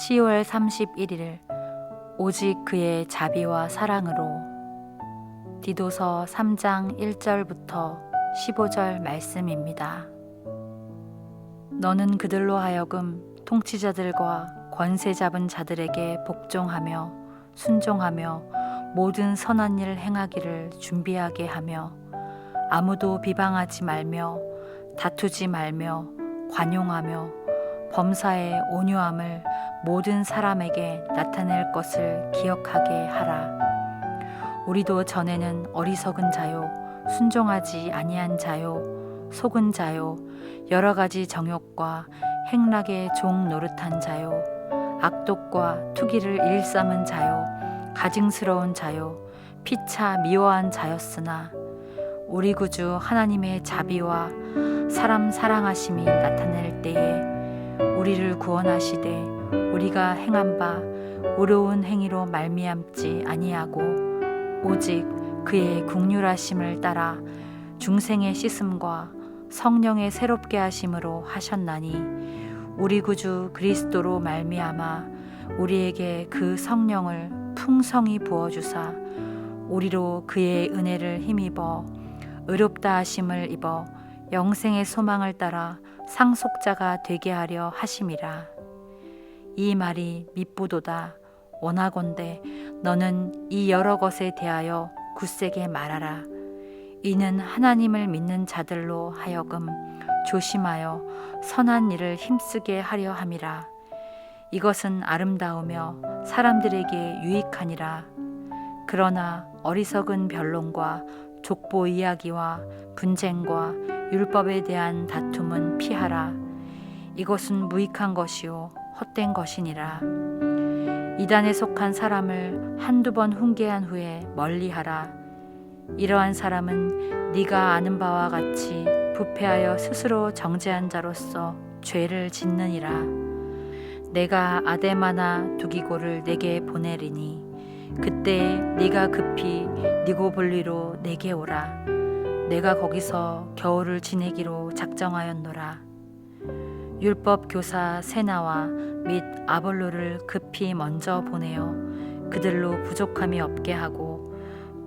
10월 31일 오직 그의 자비와 사랑으로 디도서 3장 1절부터 15절 말씀입니다. 너는 그들로 하여금 통치자들과 권세 잡은 자들에게 복종하며 순종하며 모든 선한 일 행하기를 준비하게 하며 아무도 비방하지 말며 다투지 말며 관용하며 범사의 온유함을 모든 사람에게 나타낼 것을 기억하게 하라. 우리도 전에는 어리석은 자요, 순종하지 아니한 자요, 속은 자요, 여러 가지 정욕과 행락의 종 노릇한 자요, 악독과 투기를 일삼은 자요, 가증스러운 자요, 피차 미워한 자였으나 우리 구주 하나님의 자비와 사람 사랑하심이 나타낼 때에 우리를 구원하시되 우리가 행한 바 의로운 행위로 말미암지 아니하고 오직 그의 국률하심을 따라 중생의 씻음과 성령의 새롭게 하심으로 하셨나니 우리 구주 그리스도로 말미암아 우리에게 그 성령을 풍성히 부어 주사 우리로 그의 은혜를 힘입어 의롭다 하심을 입어 영생의 소망을 따라 상속자가 되게 하려 하심이라. 이 말이 mit보도다. 원하건대 너는 이 여러 것에 대하여 굳세게 말하라. 이는 하나님을 믿는 자들로 하여금 조심하여 선한 일을 힘쓰게 하려 함이라. 이것은 아름다우며 사람들에게 유익하니라. 그러나 어리석은 변론과 족보 이야기와 분쟁과 율법에 대한 다툼은 피하라. 이것은 무익한 것이요 헛된 것이니라. 이단에 속한 사람을 한두 번 훈계한 후에 멀리하라. 이러한 사람은 네가 아는 바와 같이 부패하여 스스로 정죄한 자로서 죄를 짓느니라. 내가 아데마나 두기고를 내게 보내리니 그때 네가 급히 니고볼리로 내게 오라. 내가 거기서 겨울을 지내기로 작정하였노라. 율법 교사 세나와 및 아볼로를 급히 먼저 보내어 그들로 부족함이 없게 하고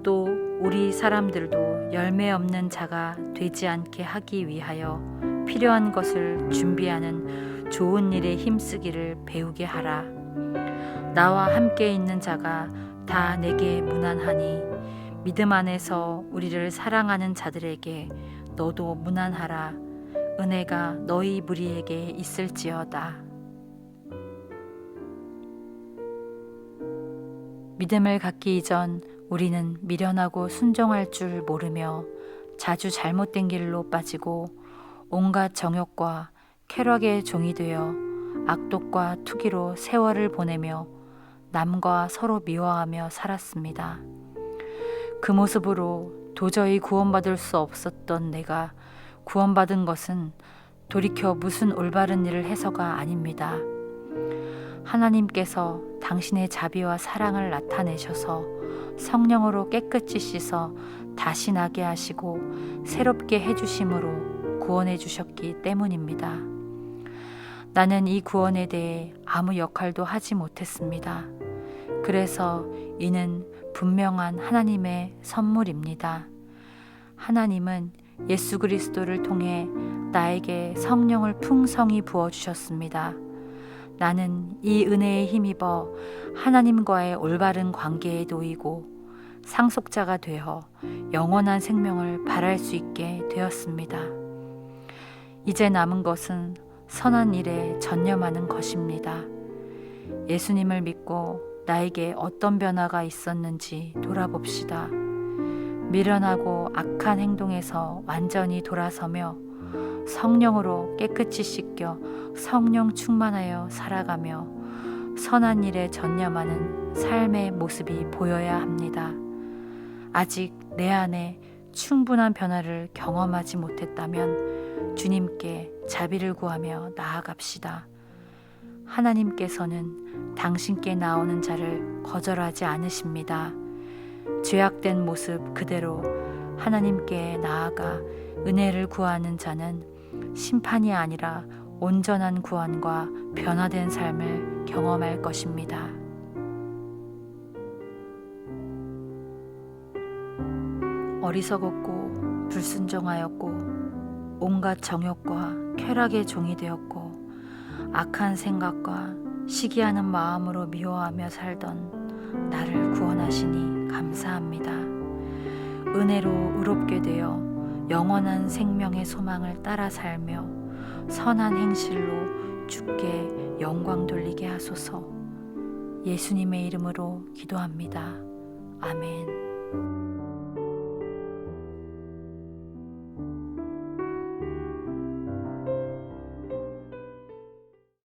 또 우리 사람들도 열매 없는 자가 되지 않게 하기 위하여 필요한 것을 준비하는 좋은 일에 힘쓰기를 배우게 하라. 나와 함께 있는 자가 다 내게 무난하니 믿음 안에서 우리를 사랑하는 자들에게 너도 무난하라. 은혜가 너희 무리에게 있을지어다. 믿음을 갖기 이전 우리는 미련하고 순종할 줄 모르며 자주 잘못된 길로 빠지고 온갖 정욕과 쾌락의 종이 되어 악독과 투기로 세월을 보내며 남과 서로 미워하며 살았습니다. 그 모습으로 도저히 구원받을 수 없었던 내가 구원받은 것은 돌이켜 무슨 올바른 일을 해서가 아닙니다. 하나님께서 당신의 자비와 사랑을 나타내셔서 성령으로 깨끗이 씻어 다시 나게 하시고 새롭게 해주심으로 구원해 주셨기 때문입니다. 나는 이 구원에 대해 아무 역할도 하지 못했습니다. 그래서 이는 분명한 하나님의 선물입니다. 하나님은 예수 그리스도를 통해 나에게 성령을 풍성히 부어 주셨습니다. 나는 이 은혜에 힘입어 하나님과의 올바른 관계에 놓이고 상속자가 되어 영원한 생명을 바랄 수 있게 되었습니다. 이제 남은 것은 선한 일에 전념하는 것입니다. 예수님을 믿고 나에게 어떤 변화가 있었는지 돌아봅시다. 미련하고 악한 행동에서 완전히 돌아서며 성령으로 깨끗이 씻겨 성령 충만하여 살아가며 선한 일에 전념하는 삶의 모습이 보여야 합니다. 아직 내 안에 충분한 변화를 경험하지 못했다면 주님께 자비를 구하며 나아갑시다. 하나님께서는 당신께 나오는 자를 거절하지 않으십니다. 죄악된 모습 그대로 하나님께 나아가 은혜를 구하는 자는 심판이 아니라 온전한 구원과 변화된 삶을 경험할 것입니다. 어리석었고 불순종하였고 온갖 정욕과 쾌락의 종이 되었고 악한 생각과 시기하는 마음으로 미워하며 살던 나를 구원하시니 감사합니다. 은혜로 의롭게 되어 영원한 생명의 소망을 따라 살며 선한 행실로 주께 영광 돌리게 하소서. 예수님의 이름으로 기도합니다. 아멘.